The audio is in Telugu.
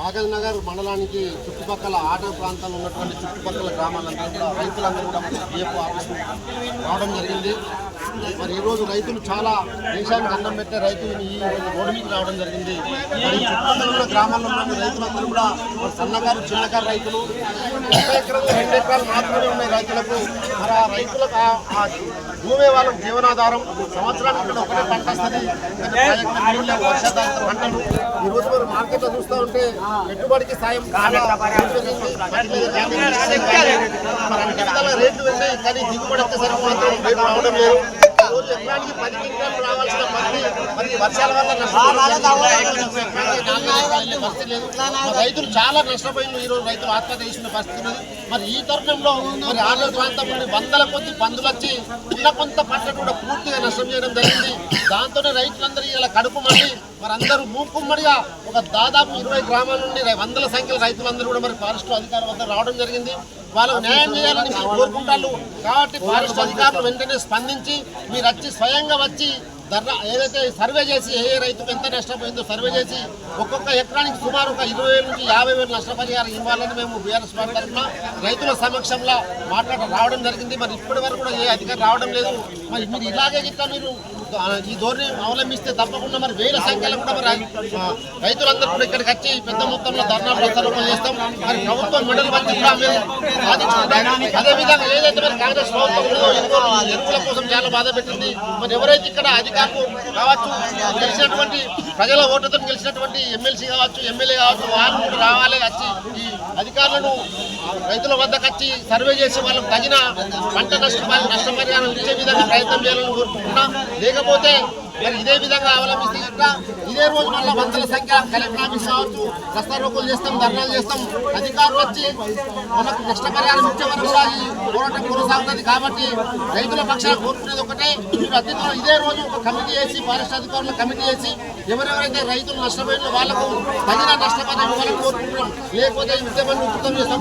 కాగజ్ నగర్ మండలానికి చుట్టుపక్కల ఆట ప్రాంతాల్లో ఉన్నటువంటి చుట్టుపక్కల గ్రామాలంతా కూడా రైతులందరూ కూడా మన ఆఫీసు రావడం జరిగింది. మరి ఈరోజు రైతులు చాలా దేశానికి అన్నం పెట్టే రైతులు ఈ రోడ్డు మీద రావడం జరిగింది. మరి చుట్టుపక్కల ఉన్న గ్రామాల్లో ఉన్న రైతులందరూ కూడా సన్నకారు చిన్నకారు రైతులు రెండు ఎకరాలు మాత్రమే ఉన్నాయి రైతులకు మరి ఆ రైతులకు ఆ- ఆ జీవనాధారం. సంవత్సరానికి ఇక్కడ ఒకటే పంట వస్తుంది. వర్షాధారిత పంటలు. ఈరోజు రోజు మరి మార్కెట్లో చూస్తూ ఉంటే పెట్టుబడికి సాయం రేట్లు పెరిగాయి కానీ దిగుబడి వచ్చేసరికి మాత్రం రావడం లేదు. రోజు ఎకరానికి పది క్వింటాలు వర్షాల వల్ల రైతులు చాలా నష్టపోయింది ఈ రోజు రైతులు ఆత్మహత్య చేసిన పరిస్థితి ఉన్నది. మరి ఈ తరుణంలో మరి ఆంధ్ర ప్రాంతం నుండి వందల కొద్ది పందులు వచ్చి ఉన్న కొంత పంట కూడా పూర్తిగా నష్టం చేయడం జరిగింది. దాంతోనే రైతులందరూ ఇలా కడుపు మండి మరి అందరూ మూకుమ్మడిగా ఒక దాదాపు ఇరవై గ్రామాల నుండి వందల సంఖ్యలో రైతులందరూ కూడా మరి ఫారెస్ట్ అధికారుల వద్ద రావడం జరిగింది. వాళ్ళకు న్యాయం చేయాలని కోరుకుంటారు. కాబట్టి ఫారెస్ట్ అధికారులు వెంటనే స్పందించి మీరు వచ్చి స్వయంగా వచ్చి ధర ఏదైతే సర్వే చేసి ఏ రైతుకు ఎంత నష్టపోయిందో సర్వే చేసి ఒక్కొక్క ఎకరానికి సుమారు ఒక ఇరవై వేల నుంచి యాభై వేలు నష్టపరిహారం ఇవ్వాలని మేము బీఆర్ఎస్ పార్టీ తరఫున రైతుల సమక్షంలో మాట్లాడ రావడం జరిగింది. మరి ఇప్పటి వరకు కూడా ఏ అధికారి రావడం లేదు. మరి మీరు ఇలాగే ఇట్లా మీరు ఈ ధోరణి అవలంబిస్తే తప్పకుండా మరి వేల సంఖ్యలో కూడా మరి రైతులందరూ కూడా ఇక్కడికి వచ్చి పెద్ద మొత్తంలో ధర్నా ప్రసారం చేస్తాం. మరి ప్రభుత్వం మెడల్ వచ్చి కూడా మేము సాధించుకుంటాం. అదేవిధంగా ఏదైతే మరి కాంగ్రెస్ ప్రభుత్వం ఎరువుల కోసం చాలా బాధ పెట్టింది. మరి ఎవరైతే ఇక్కడ అధికారులు కావచ్చు తెలిసినటువంటి ప్రజల ఓటుతో గెలిచినటువంటి ఎమ్మెల్సీ కావచ్చు ఎమ్మెల్యే కావచ్చు వాళ్ళు కూడా రావాలి వచ్చి ఈ అధికారులను రైతుల వద్దకు వచ్చి సర్వే చేసి వాళ్ళకు తగిన పంట నష్టపరి నష్టపరిహారం ఇచ్చే విధంగా ప్రయత్నం చేయాలని కోరుకుంటున్నాం. లేకపోతే మరి ఇదే విధంగా అవలంబిస్తే కనుక ఇదే రోజు మళ్ళీ వందల సంఖ్య కలెక్టర్ ఆఫీస్ కావచ్చు రస్తా రోకులు చేస్తాం ధర్నాలు చేస్తాం అధికారులు వచ్చి మనకు నష్టపరిహారం ఇచ్చే వరకు కూడా ఈ పోరాటం కొనసాగుతుంది కాబట్టి రైతుల పక్షాన కోరుకునేది ఒకటే. మీరు అతిథిలో ఇదే రోజు ఒక కమిటీ చేసి ఫారెస్ట్ అధికారులు కమిటీ చేసి ఎవరెవరైతే రైతులు నష్టపోయిన వాళ్ళకు తగిన నష్టపరిహారం ఇవ్వాలని కోరుకుంటున్నాం. లేకపోతే ఈ ఉద్యమాన్ని ఉధృతం చేస్తాం.